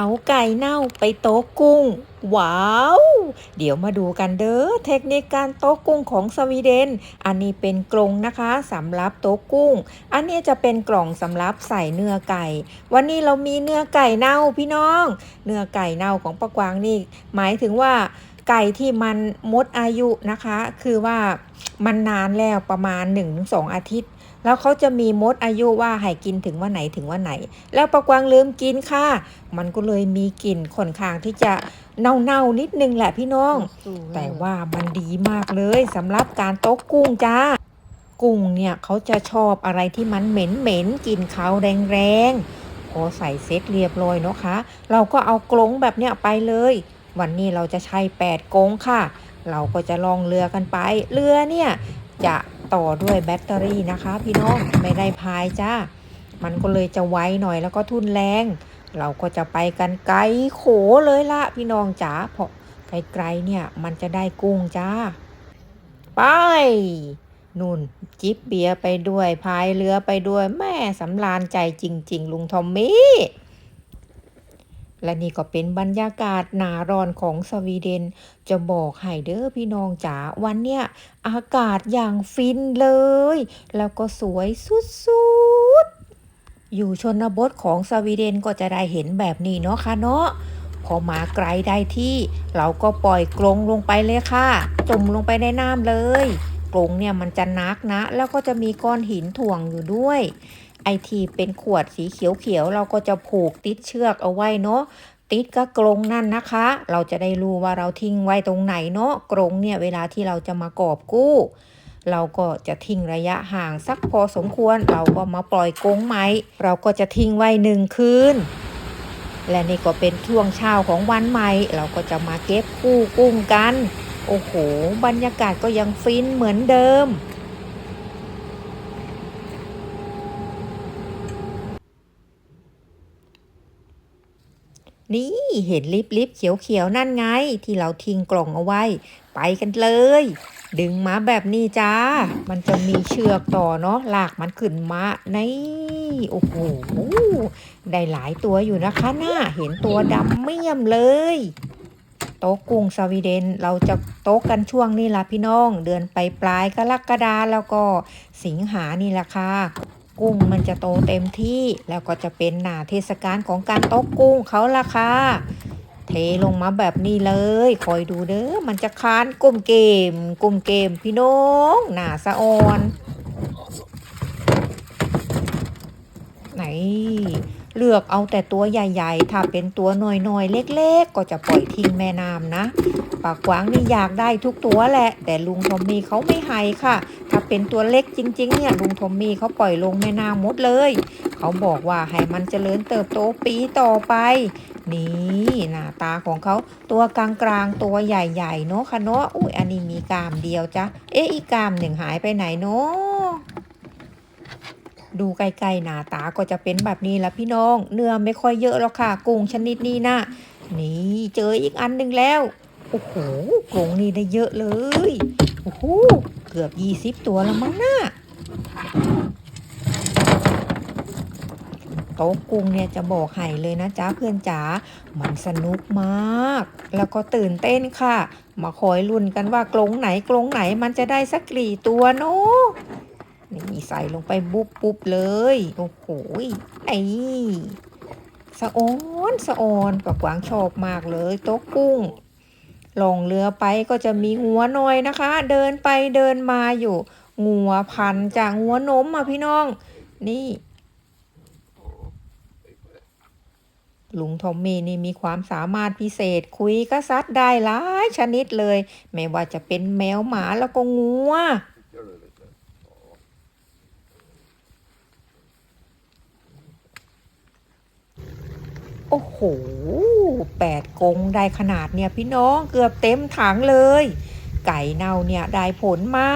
เอาไก่เน่าไปโต๊ะกุ้ง ว้าว เดี๋ยวมาดูกันเด้อเทคนิคการโต๊ะกุ้งของสวีเดน อันนี้เป็นกรงนะคะสำหรับโต๊ะกุ้ง อันนี้จะเป็นกล่องสำหรับใส่เนื้อไก่ วันนี้เรามีเนื้อไก่เน่าพี่น้อง เนื้อไก่เน่าของปะกวางนี่ หมายถึงว่าไก่ที่มันมดอายุนะคะ คือว่ามันนานแล้วประมาณ 1-2 อาทิตย์ แล้วเขาจะมีมดอายุว่าให้กินถึงวันไหนถึงวันไหน แล้วปะกวางลืมกินค่ะ มันก็เลยมีกลิ่นค่อนข้างที่จะเน่าๆนิดนึงแหละพี่น้อง แต่ว่ามันดีมากเลยสำหรับการโต๊ะกุ้งจ้า กุ้งเนี่ยเขาจะชอบอะไรที่มันเหม็นเหม็นๆกลิ่นขาวแรงๆพอใส่เซ็ตเรียบร้อยเนาะคะ เราก็เอากรงแบบเนี้ยไปเลย วันนี้เราจะใช้8กรงค่ะ เราก็จะลองเรือกันไป เรือเนี่ยจะ ต่อด้วยแบตเตอรี่นะคะ พี่น้องไม่ได้พายจ้า มันก็เลยจะไวหน่อยแล้วก็ทุนแรง เราก็จะไปกันไกลโขเลยละพี่น้องจ๋าเพราะไกลๆเนี่ยมันจะได้กุ้งจ้า ไปนุ่นจิบเบียร์ไปด้วยพายเรือไปด้วยแม่สำราญใจจริง ๆ ลุงทอมมี่ และนี่ก็เป็นบรรยากาศหนาร้อนของสวีเดน จะบอกให้เด้อพี่น้องจ๋าวันเนี้ยอากาศอย่างฟินเลย แล้วก็สวยสุดๆ อยู่ชนบทของสวีเดนก็จะได้เห็นแบบนี้เนาะค่ะเนาะพอมาไกลได้ที่ เราก็ปล่อยกรงลงไปเลยค่ะ จมลงไปในน้ำเลย กรงเนี่ยมันจะนักนะ แล้วก็จะมีก้อนหินถ่วงอยู่ด้วย ไอทีเป็นขวดสีเขียวๆเราก็จะผูกติดเชือกเอาไว้เนาะติดก็กรงนั่นนะคะ เราจะได้รู้ว่าเราทิ้งไว้ตรงไหนเนาะกรงเนี่ยเวลาที่เราจะมากอบกู้ เราก็จะทิ้งระยะห่างสักพอสมควร เราก็มาปล่อยกรงไหมเราก็จะทิ้งไว้หนึ่งคืนและนี่ก็เป็นช่วงเช้าของวันใหม่ เราก็จะมาเก็บกู้กุ้งกัน โอ้โห บรรยากาศก็ยังฟินเหมือนเดิม นี่เห็นลิบลิบเขียวเขียวๆนั่นไง ที่เราทิ้งกล่องเอาไว้ ไปกันเลย ดึงมาแบบนี้จ้า มันจะมีเชือกต่อเนาะลากมันขึ้นมาในโอ้โหได้หลายตัวอยู่นะคะหน่าเห็นตัวดำเมี่ยมเลยโต๊ะกุ้งสวีเดนเราจะโต๊ะกันช่วงนี้ละพี่น้อง เดือนไปปลายกรกฎาแล้วก็สิงหานี่ละค่ะ กุ้งมันจะโตเต็มที่แล้วก็จะเป็นหนาเทศกาลของการโต๊ะกุ้งเขาละค่ะเทลงมาแบบนี้เลย คอยดูเด้อ มันจะคานกลุ่มเกมกลุ่มเกมพี่น้องหนาสะออน ไหน เลือกเอาแต่ตัวใหญ่ๆ ถ้าเป็นตัวน้อยๆ เล็กๆ ก็จะปล่อยทิ้งแม่น้ำนะ ปากกวางนี่อยากได้ทุกตัวแหละ แต่ลุงทอมมี่เขาไม่ให้ค่ะ ถ้าเป็นตัวเล็กจริง ๆ เนี่ยลุงทอมมี่เขาปล่อยลงแม่น้ำหมดเลย เขาบอกว่าให้มันเจริญเติบโตปีต่อไป นี่หน้าตาของเขาตัวกลางๆ ตัวใหญ่ๆ เนาะค่ะเนาะ อุ้ยอันนี้มีกามเดียวจ้ะ เอ๊ะอีกามหนึ่งหายไปไหนเนาะ ดูใกล้ๆหน้าตาก็จะเป็นแบบนี้ละพี่น้อง เนื้อไม่ค่อยเยอะหรอกค่ะกุ้งชนิดนี้นะนี่เจออีกอันหนึ่งแล้วโอ้โหกรงนี่ได้เยอะเลยโอ้โหเกือบยี่สิบตัวแล้วมั้งน่ะโต๊ะกุ้งเนี่ยจะบอกให้เลยนะจ๊ะเพื่อนจ๋า มันสนุกมาก แล้วก็ตื่นเต้นค่ะ มาคอยลุ้นกันว่ากรงไหนกรงไหนมันจะได้สักกี่ตัวเนาะ นี่ใส่ลงไปบุบบุบเลย โอ้โหไอ้สะออนสะออนปะกวางชอบมากเลยโต๊ะกุ้งลงเรือไปก็จะมีหัวน้อยนะคะ เดินไปเดินมาอยู่ งัวพันจากหัวนมอะพี่น้อง นี่ลุงทอมมี่นี่มีความสามารถพิเศษคุยกับสัตว์ได้หลายชนิดเลย ไม่ว่าจะเป็นแมวหมาแล้วก็งัว โอ้โหแปดกงได้ขนาดเนี่ยพี่น้องเกือบเต็มถังเลย ไก่เน่าเนี่ยได้ผลมา